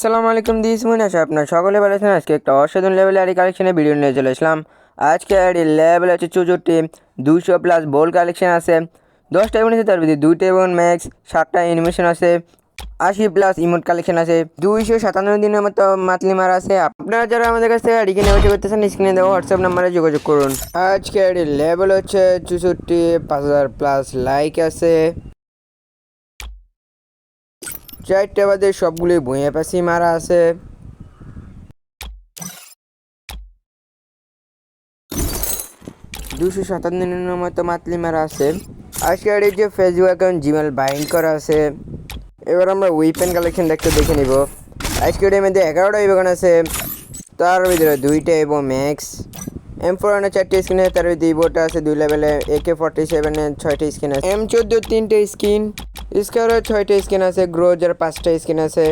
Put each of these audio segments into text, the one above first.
আসসালামু আলাইকুম this moon আছে আপনার সকলে ভালো আছেন? আজকে একটা অসাধারণ লেভেলে আরি কালেকশনের ভিডিও নিয়ে চলে আসলাম। আজকে আরি লেভেল আছে চৌষট্টি দুশো প্লাস বল কালেকশন আছে। দশটা ইমোন আছে তার ভিতরে দুইটা এবং ম্যাক্স সাতটা অ্যানিমেশন আছে। আশি প্লাস ইমোট কালেকশন আছে। দুইশো সাতান্ন দিনের মতো মাতলি মারা আছে। আপনারা যারা আমাদের কাছ থেকে আড়ি কিনে বসে করতেছেন স্ক্রিনে দেওয়া হোয়াটসঅ্যাপ নাম্বারে যোগাযোগ করুন। আজকে আড়ি লেভেল হচ্ছে চৌষট্টি, পাঁচ হাজার প্লাস লাইক আছে। চারটে বাদে সবগুলি ভুঁয়ে পাশি মারা আছে। দুশো সাতান্ন দিনের মতো মাতলি মারা আছে। আজকের এই যে ফেসবুক অ্যাকাউন্ট জিমেল বাইন্ড করা আছে। এবার আমরা উইপেন কালেকশন দেখতে দেখে নিব। আজকের এর মধ্যে এগারোটা ইভেন আছে। তার ভিতরে দুইটা এবং ম্যাক্স এম ফোর ওয়ানের চারটে স্কিন তার ইভোটা আছে, দুই লেভেলে এ কে ফর্টি সেভেনের ছয়টা স্কিন আছে। এম চোদ্দ তিনটে স্কিন স্কারের ছয়টা স্কিন আছে গ্রোজার পাঁচটা স্কিন আছে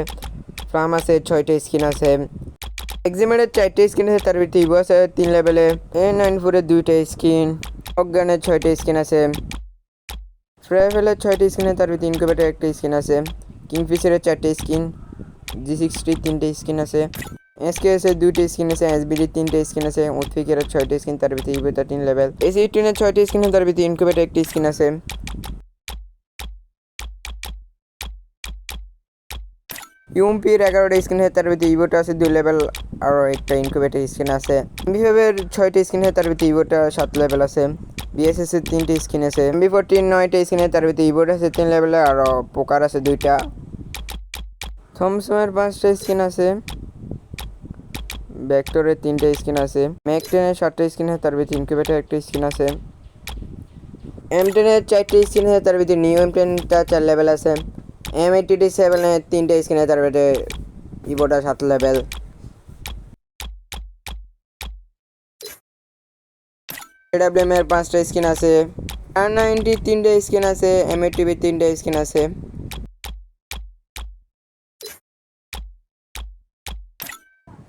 ফ্লাম আছে ছয়টা স্কিন আছে। এক্সিমেটের চারটে স্কিন আছে তার ভিতরে ইভো আছে, তিন লেভেলে এ নাইন ফোরের দুইটা স্কিন অজ্ঞানের ছয়টা স্কিন আছে। ফ্রাইফেলের ছয়টা স্কিন তার ভিতরে ইনকুবেটার একটা স্কিন আছে। কিংফিশারের চারটে স্কিন জি সিক্সটির তিনটে স্কিন আছে। এসকে এস দুইটা স্কিন আছে এসবিডির তিনটে স্কিন আছে উৎফিকের ছয়টা স্কিন তার ভিতরে ইভো তিন লেভেল এসি এইটিনের ছয়টা স্কিন তার ভিতরে ইনকুবেটার একটা স্কিন আছে। ইউমপির এগারোটা স্ক্রিন আছে, তার ভিতরে ইভোটা আছে, দুই লেভেল আর একটা ইনকুবেটার স্ক্রিন আছে। বিভাবের ছয়টা স্ক্রিন আছে, তার ভিতরে ইভোটা সাত লেভেল আছে। বিএসএস এর তিনটে স্ক্রিন আছে। এমবি ফোরটিন নয়টা স্ক্রিন তার ভিতরে ইভোটা আছে, তিন লেভেলে আর পোকার আছে দুইটা। থমসমের পাঁচটা স্ক্রিন আছে। ভেক্টরের তিনটে স্কিন আছে। ম্যাক টেনের সাতটা স্ক্রিন আছে, তার ভিতরে ইনকুবেটার একটা স্ক্রিন আছে। এম টেনের চারটে স্ক্রিন আছে, তার ভিতরে নিউ এম টেনটা চার লেভেল আছে। এম এইটি ডি সেভেনের তিনটে স্ক্রিন আছে, তার ভিতরে ইভোটা সাত লেভেল এডাব্লিউএম এর পাঁচটা স্কিন আছে। আর নাইনটি তিনটে স্কিন আছে এম এ টিভির তিনটে স্কিন আছে।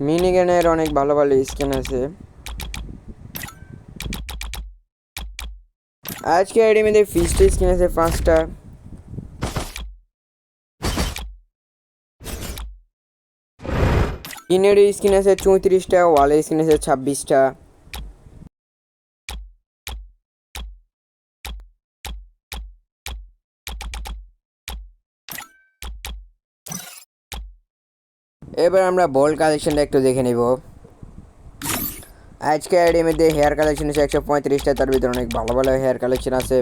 মিনিগানের অনেক ভালো ভালো স্কিন আছে। আজকে আইডি মধ্যে ফিস্ট স্কিন আছে পাঁচটা। ইনের স্কিন আছে চৌত্রিশটা ওয়ালের স্কিন আছে ছাব্বিশটা। এবার আমরা বল কালেকশনটা একটু দেখে নিব। আজকে আইডির মধ্যে হেয়ার কালেকশন আছে একশো পঁয়ত্রিশটা, তার ভিতরে অনেক ভালো ভালো হেয়ার কালেকশন আছে।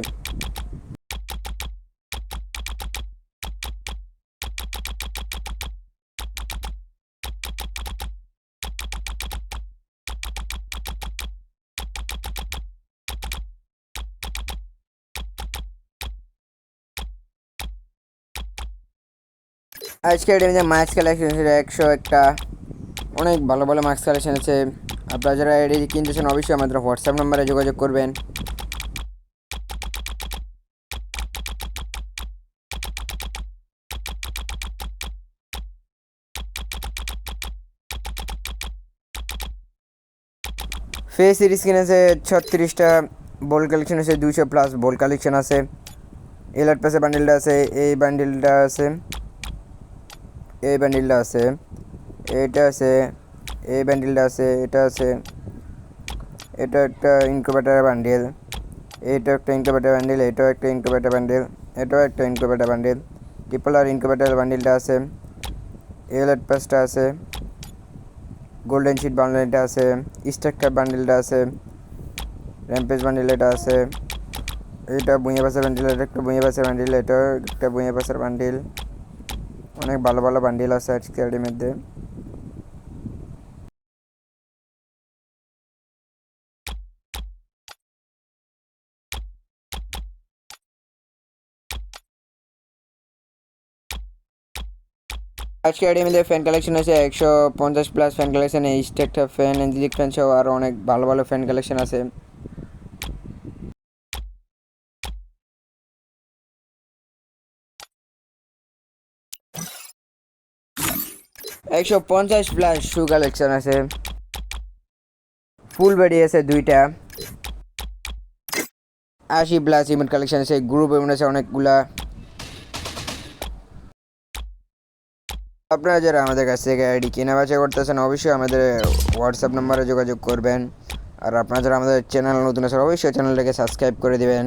আজকে মধ্যে মাস্ক কালেকশন আছে একশো একটা। অনেক ভালো ভালো মাস্ক কালেকশন আছে। আপনারা যারা আইডি কিনতেছেন অবশ্যই আমাদের হোয়াটসঅ্যাপ নাম্বারে যোগাযোগ করবেন। ফেস স্কিন আছে ছত্রিশটা বল কালেকশন আছে দুশো প্লাস বল কালেকশন আছে। এলার্ট পাশে বান্ডেলটা আছে এই বান্ডেলটা আছে। এই বান্ডিলটা আছে, এটা আছে এই বান্ডিলটা আছে, এটা আছে। এটা একটা ইনকুবেটার বান্ডিল এটা একটা ইনকুবেটার বান্ডিল এটাও একটা ইনকুবেটার বান্ডিল এটাও একটা ইনকুবেটার বান্ডিল ট্রিপল আর ইনকুবেটার বান্ডিলটা আছে এলার্ট পাসটা আছে গোল্ডেন শিট বান্ডিলটা আছে স্ট্রাকচার বান্ডিলটা আছে র্যাম্পেজ বান্ডিল এটা আছে। এটা বুঁয়ে পাশের বান্ডিল এটা একটা বুঁয়ে পাশের বান্ডিল এটাও একটা বুঁয়ে পাশের বান্ডিল অনেক ভালো ভালো বান্ডিল আছে আজকে এর মধ্যে। আজকে এর মধ্যে ফ্যান কালেকশন আছে, একশো পঞ্চাশ প্লাস ফ্যান কালেকশন এই স্টেকটা ফ্যান এনজিলিক ফ্যান সহ আরও অনেক ভালো ভালো ফ্যান কালেকশন আছে। একশো পঞ্চাশ প্লাস শু কালেকশন আছে। ফুল বেডি আছে দুইটা। আশি প্লাস ইমেন্ট কালেকশন আছে গ্রুপ এমন আছে অনেকগুলা। আপনারা যারা আমাদের কাছ থেকে আইডি কেনা বেচা করতেছেন, অবশ্যই আমাদের হোয়াটসঅ্যাপ নাম্বারে যোগাযোগ করবেন। আর আপনারা যারা আমাদের চ্যানেল নতুন আছেন, অবশ্যই চ্যানেলটাকে সাবস্ক্রাইব করে দিবেন।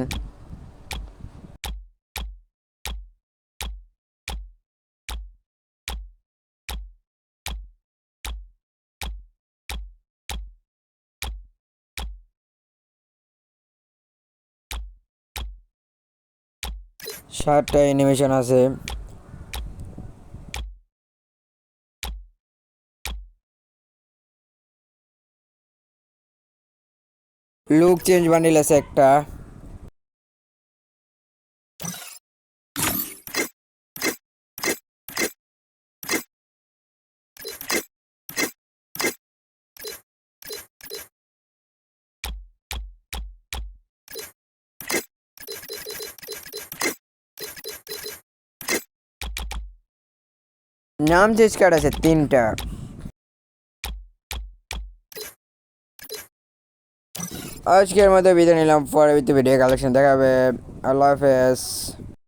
ষাটটা অ্যানিমেশন আছে। লুক চেঞ্জ বান্ডিল একটা। নাম চেঞ্জ কার্ড আছে, তিনটা। আজকের মতো বিদায় নিলাম পরে ভিডিও কালেকশন দেখাবে। আল্লাহ হাফেজ।